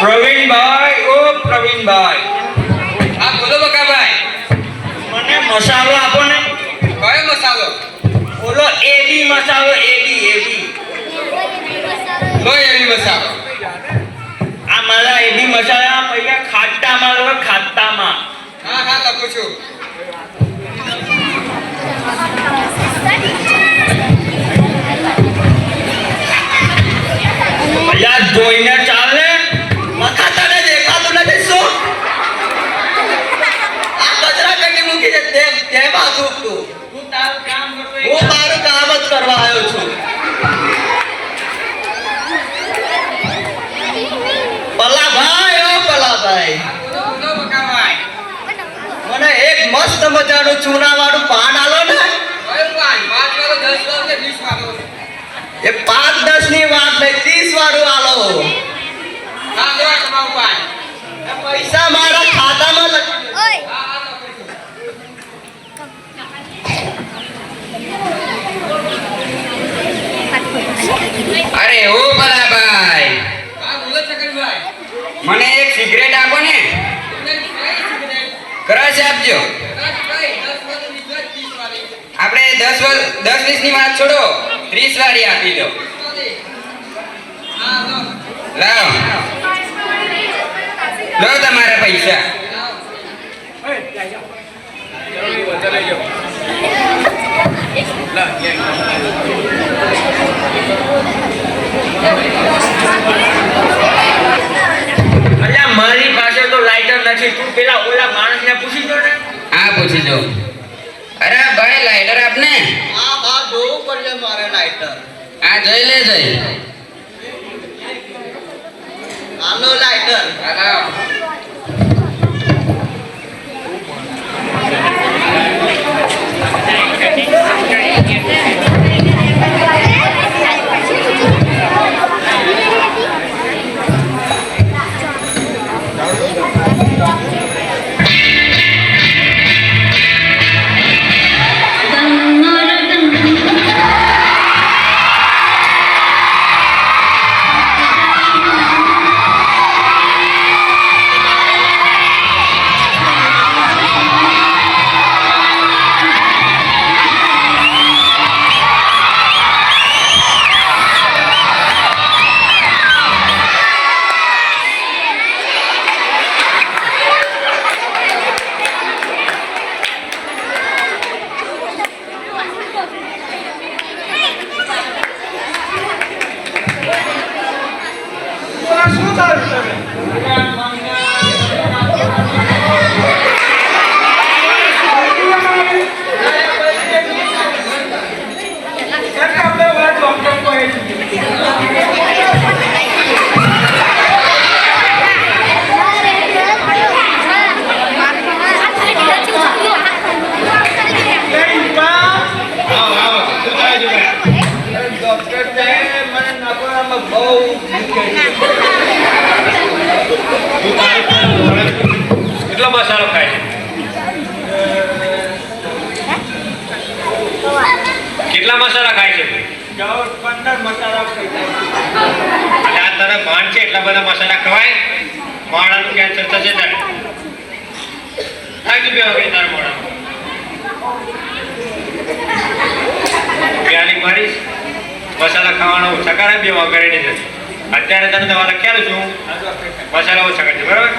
પ્રવીણભાઈ ઓ પ્રવીણભાઈ આ બોલો બકાભાઈ. મને મસાલો આપો ને. કયો મસાલો? બોલો એબી મસાલો એબી એબી લો એવી મસાલો. આ મારા એબી મસાલા પહેલા ખાટામાં લો ખાટામાં હા હા લખું છું. મસ્ત મજાનું ચૂનાવાળું પાન આલો ને. પાંચ દસ વાળો કે વીસ વાળો એ પાંચ દસની વાત નહીં ત્રીસ વાળું આલો. પૈસા મારા ખાતામાં લખી દે. હા હા લખું છું અરે ઓ ભલાભાઈ હા બોલો ચકનભાઈ મને એક સિગરેટ આપો ને. ક્રશ આપજો દસ કઈ? દસ વાળી, વીસ વાળી, ત્રીસ વાળી? આપણે દસ દસ વીસની વાત છોડો. ત્રીસ વાળી આપી દો. લાવ? લો તમારા પૈસા. મારી પાસે તો લાઇટર નથી. તું પેલા ઓલા માણસને પૂછી જો ને. હા પૂછી દો અરે ભાઈ લાઇટર આપને? આ હા જોવું પડશે મારે લાઇટર આ જોઈ લે જઈ હાલો લાઇટર લાવો. એટલા બધા મસાલા ખવાય. માણાનું કેન્સર થશે તારે થાકી ગયો મસાલા ખાવાનો ઓછા કરે બે થશે. અત્યારે તને દવા લખ્યા છું મસાલા ઓછા કરજો બરાબર?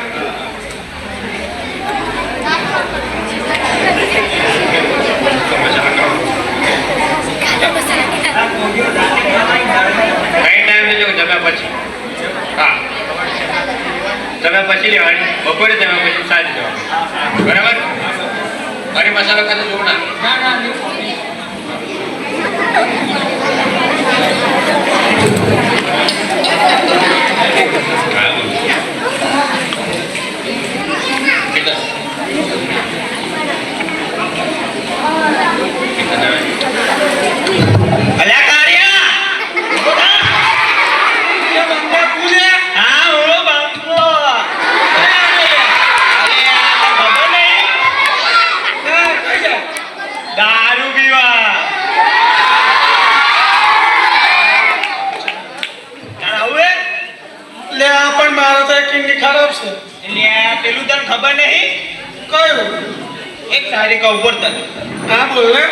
Vasilio, ¿vale? ¿Vos puedes tener un salto? Bueno, bueno. ¿Vale, pasa lo que una? No. છે એટલે આ પેલું તને ખબર નહીં કયું એક સારી કહું ઉપર તને હા બોલ ને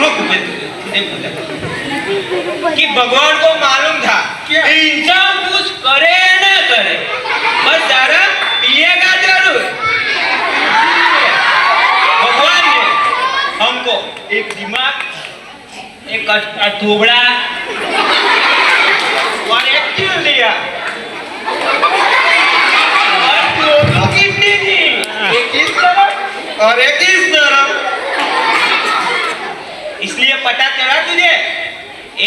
रुक मैं तुझे बोला कि भगवान को मालूम था कि इंसान कुछ करे या ना करे बस जरा पिएगा जरूर भगवान ने हमको एक दिमाग एक थोबड़ा तरफ और एक इस तरफ इसलिए पता चला तुझे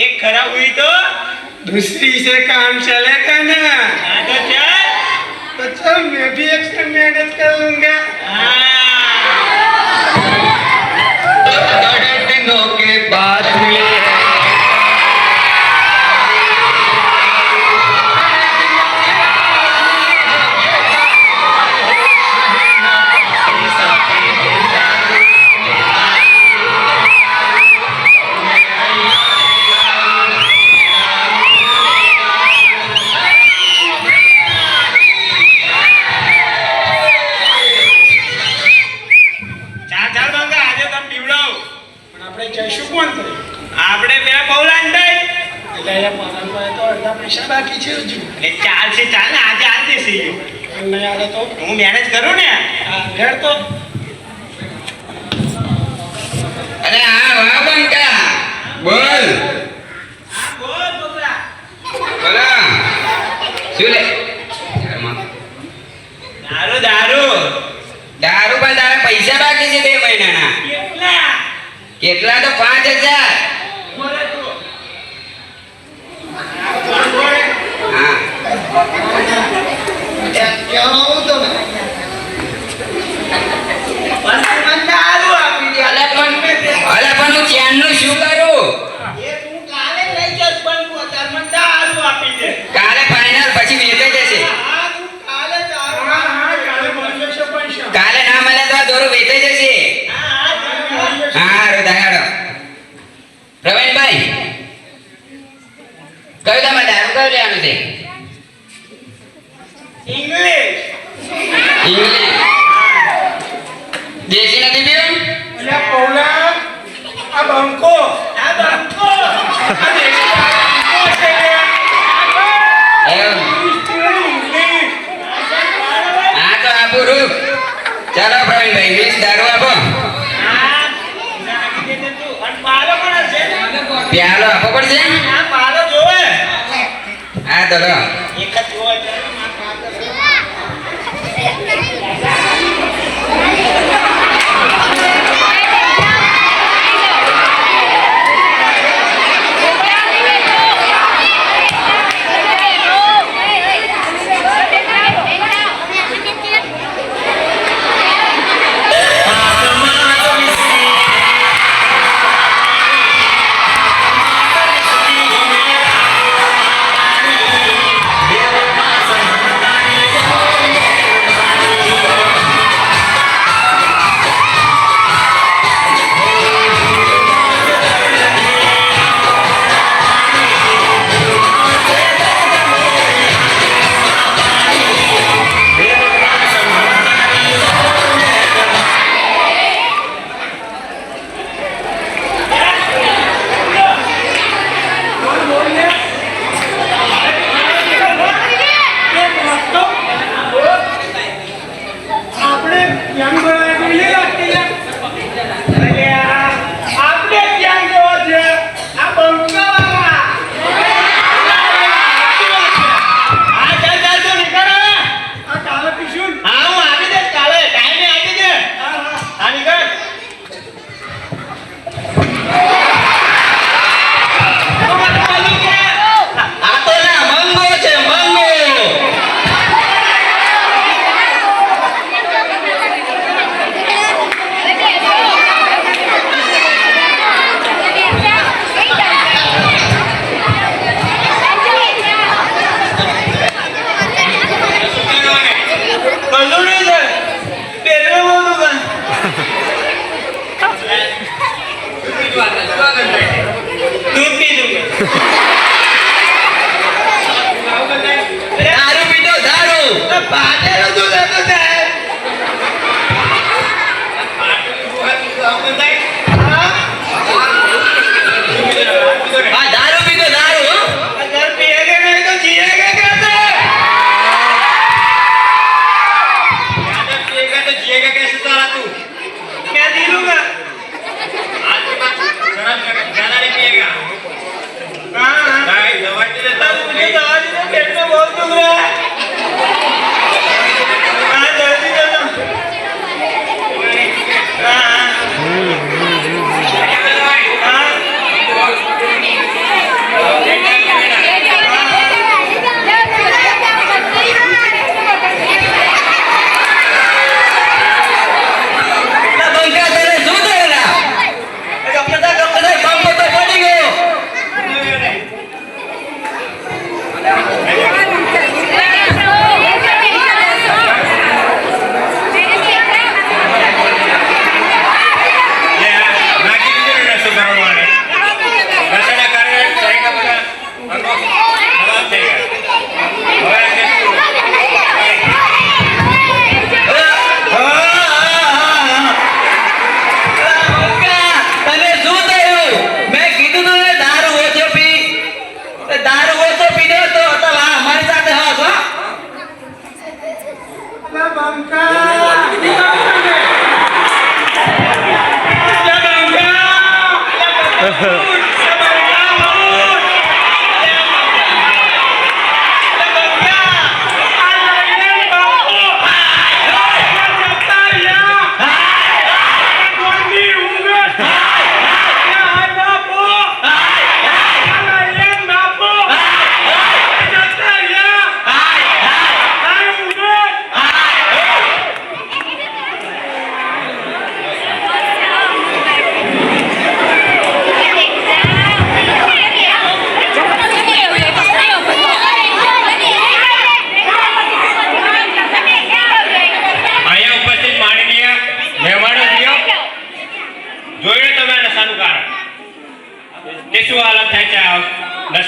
एक खराब हुई तो दूसरी से काम चलेगा ना हाँ तो चल तो चल मैं भी एक से मैनेज कर लूंगा बड़े નહીં આવે તો હું મેનેજ કરું ને? ઘેર તો. અરે હા વાહ બંકા બોલ. હા બોલ બબલા બોલા. શું લે? દારૂ દારૂ. દારૂ પર તારા પૈસા બાકી છે બે મહિનાના. કેટલા? કેટલા તો પાંચ હજાર બોલે તું બોલે. હા ક્યાં આવું તમે પણ મને દારૂ આપી દે અલે પણ અલે પણ હું ચેનનું શું કરું એ તું કાલે લઈ જસ પણ તું અત્યારે મને દારૂ આપી દે કાલે ફાઇનલ પછી વેચાઈ જશે હા તું કાલે દારૂ હા હા કાલે મળી જશે પૈસા કાલે ના મળે તો આ દોરું વેચાઈ જશે હા હા દારૂ. હા હારું દયાળો પ્રવીણભાઈ કયું તમારે દારૂ કયું લેવાનું છે ઇંગ્લિશ ઇંગ્લિશ દેશી નથી પીવું અલ્યા પૌલા આ બંકો. આ બંકો. આ દેશી બંકો છે એવું હા તો આપું રૂપ ચાલો પ્રવીણભાઈ વીસ દારૂ આપો. હા. નાખી દે તું અને પાલો પણ હશે. પ્યાલો આપવો પડશે પાલો જોવે. હા તો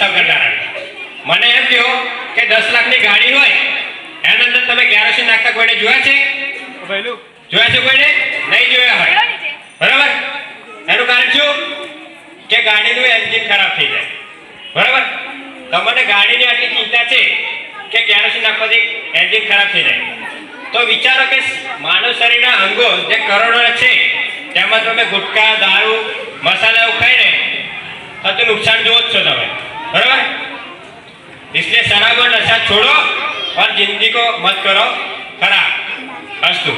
નશા કરનારાની મને એમ કહો કે દસ લાખની ગાડી હોય એના અંદર તમે કેરોસીન નાખતા કોઈને જોયા છે? જોયા છે કોઈને નહીં જોયા હોય. બરાબર એનું કારણ શું? કે ગાડીનું એન્જિન ખરાબ થઈ જાય. બરાબર? તમને ગાડીની આટલી ચિંતા છે કે કેરોસીન નાખવાથી એન્જિન ખરાબ થઈ જાય. તો વિચારો કે માનવ શરીરના અંગો જે કરોડો છે તેમાં તમે ગુટકા દારૂ મસાલા એવું ખાઈને થતું નુકસાન જુઓ જ છો તમે. बराबर इसलिए शराब और नशा छोड़ो और जिंदगी को मत करो खराब अस्तु